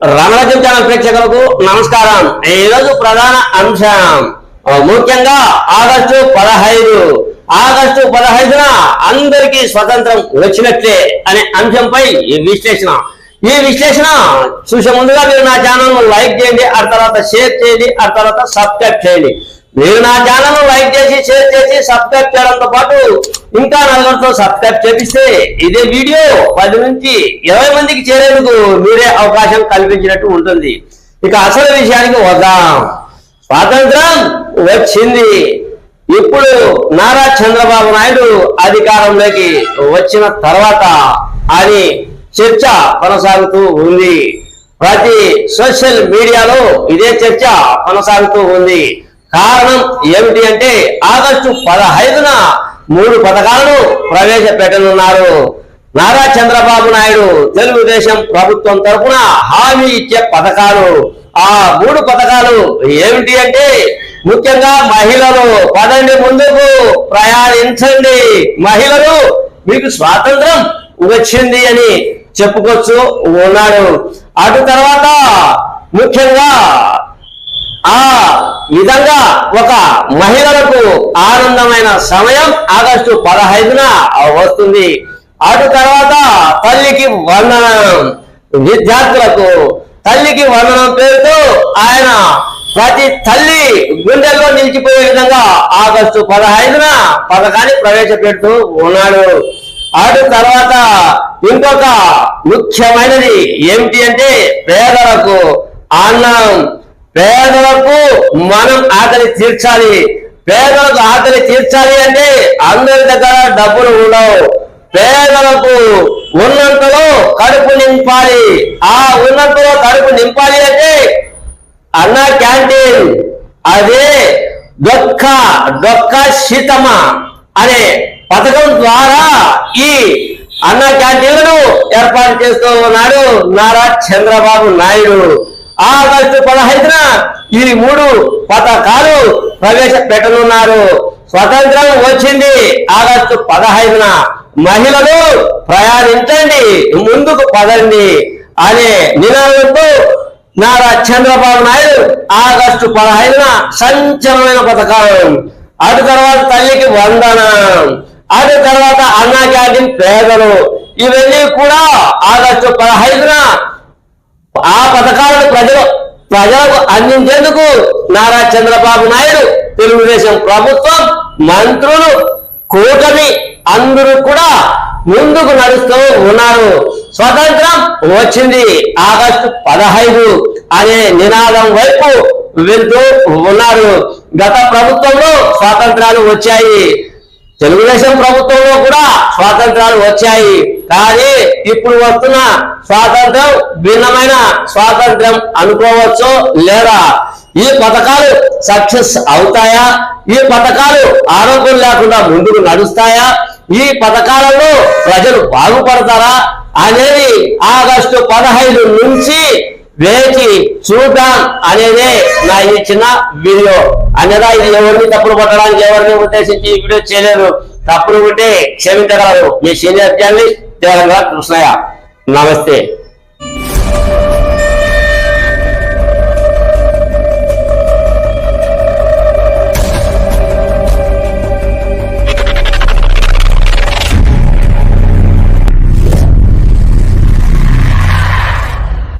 రమణజం channel ప్రేక్షకులకు నమస్కారం. ఈ రోజు ప్రధాన అంశం ముఖ్యంగా ఆగస్టు పదహైదు. ఆగస్టు పదహైదున అందరికీ స్వతంత్రం వచ్చినట్లే అనే అంశంపై ఈ విశ్లేషణ. ఈ విశ్లేషణ చూసే ముందుగా మీరు నా ఛానల్ లైక్ చేయండి ఆ తర్వాత షేర్ చేయండి ఆ తర్వాత సబ్స్క్రైబ్ చేయండి. మీరు నా ఛానల్ లైక్ చేసి షేర్ చేసి సబ్స్క్రైబ్ చేయడంతో పాటు ఇంకా నలుగురితో సబ్స్క్రైబ్ చేపిస్తే ఇదే వీడియో పది నుంచి ఇరవై మందికి చేరేందుకు మీరే అవకాశం కల్పించినట్టు ఉంటుంది. ఇక అసలు విషయానికి వద్దాం. స్వాతంత్రం వచ్చింది. ఇప్పుడు నారా చంద్రబాబు నాయుడు అధికారంలోకి వచ్చిన తర్వాత అని చర్చ కొనసాగుతూ ఉంది. ప్రతి సోషల్ మీడియాలో ఇదే చర్చ కొనసాగుతూ ఉంది. కారణం ఏమిటి అంటే ఆగస్టు పదహైదున మూడు పథకాలను ప్రవేశపెట్టనున్నారు. నారా చంద్రబాబు నాయుడు తెలుగుదేశం ప్రభుత్వం తరఫున హామీ ఇచ్చే పథకాలు. ఆ మూడు పథకాలు ఏమిటి అంటే ముఖ్యంగా మహిళలు పదండి ముందుకు ప్రయాణించండి. మహిళలు మీకు స్వాతంత్రం వచ్చింది అని చెప్పుకోవచ్చు ఉన్నాడు. అటు తర్వాత ముఖ్యంగా ఆ విధంగా ఒక మహిళలకు ఆనందమైన సమయం ఆగస్టు పదహైదున వస్తుంది. అటు తర్వాత తల్లికి వందనం విద్యార్థులకు తల్లికి వందనం పేరుతో ఆయన ప్రతి తల్లి గుండెల్లో నిలిచిపోయే విధంగా ఆగస్టు పదహైదున పథకాన్ని ప్రవేశపెడుతూ ఉన్నాడు. అటు తర్వాత ఇంకొక ముఖ్యమైనది ఏమిటి అంటే పేదలకు అన్నం పేదలకు మనం ఆకలి తీర్చాలి. పేదలకు ఆకలి తీర్చాలి అంటే అందరి దగ్గర డబ్బులు ఉండవు. పేదలకు ఉన్నంతలో కడుపు నింపాలి. ఆ ఉన్నంతలో కడుపు నింపాలి అంటే అన్న క్యాంటీన్ అదే దొక్క దొక్క శీతమ అనే పథకం ద్వారా ఈ అన్న క్యాంటీన్లను ఏర్పాటు చేస్తూ ఉన్నాడు నారా చంద్రబాబు నాయుడు. ఆగస్టు పదహైదున ఈ మూడు పథకాలు ప్రవేశపెట్టనున్నారు. స్వతంత్రం వచ్చింది ఆగస్టు పదహైదున. మహిళలు ప్రయాణించండి ముందుకు పదండి అనే నినాదంతో నారా చంద్రబాబు నాయుడు ఆగస్టు పదహైదున సంచలనమైన పథకం అటు తర్వాత తల్లికి వందనం అటు తర్వాత అన్నా క్యాంటీన్ పేదలు. ఇవన్నీ కూడా ఆగస్టు పదహైదున ప్రజలకు అందించేందుకు నారా చంద్రబాబు నాయుడు తెలుగుదేశం ప్రభుత్వం మంత్రులు కూటమి అందరూ కూడా ముందుకు నడుస్తూ ఉన్నారు. స్వతంత్రం వచ్చింది ఆగస్టు పదహైదు అనే నినాదం వైపు వెళ్తూ ఉన్నారు. గత ప్రభుత్వంలో స్వాతంత్రాలు వచ్చాయి. తెలుగుదేశం ప్రభుత్వంలో కూడా స్వాతంత్రాలు వచ్చాయి. కానీ ఇప్పుడు వస్తున్న స్వాతంత్రం భిన్నమైన స్వాతంత్రం అనుకోవచ్చో లేదా? ఈ పథకాలు సక్సెస్ అవుతాయా? ఈ పథకాలు ఆరోగ్యం లేకుండా ముందుకు నడుస్తాయా? ఈ పథకాలలో ప్రజలు బాగుపడతారా? అనేది ఆగస్టు పదహైదు నుంచి వేచి చూద్దాం అనేదే నా ఈ చిన్న వీడియో. అన్నదా ఇది ఎవరిని తప్పులు పట్టడానికి ఎవరిని ఉద్దేశించి ఈ వీడియో చేయలేదు? తప్పులు ఉంటే క్షమించగలరు. మీ సీనియర్ జర్నలిస్ట్ తెలంగాణ కృష్ణయ్య. నమస్తే.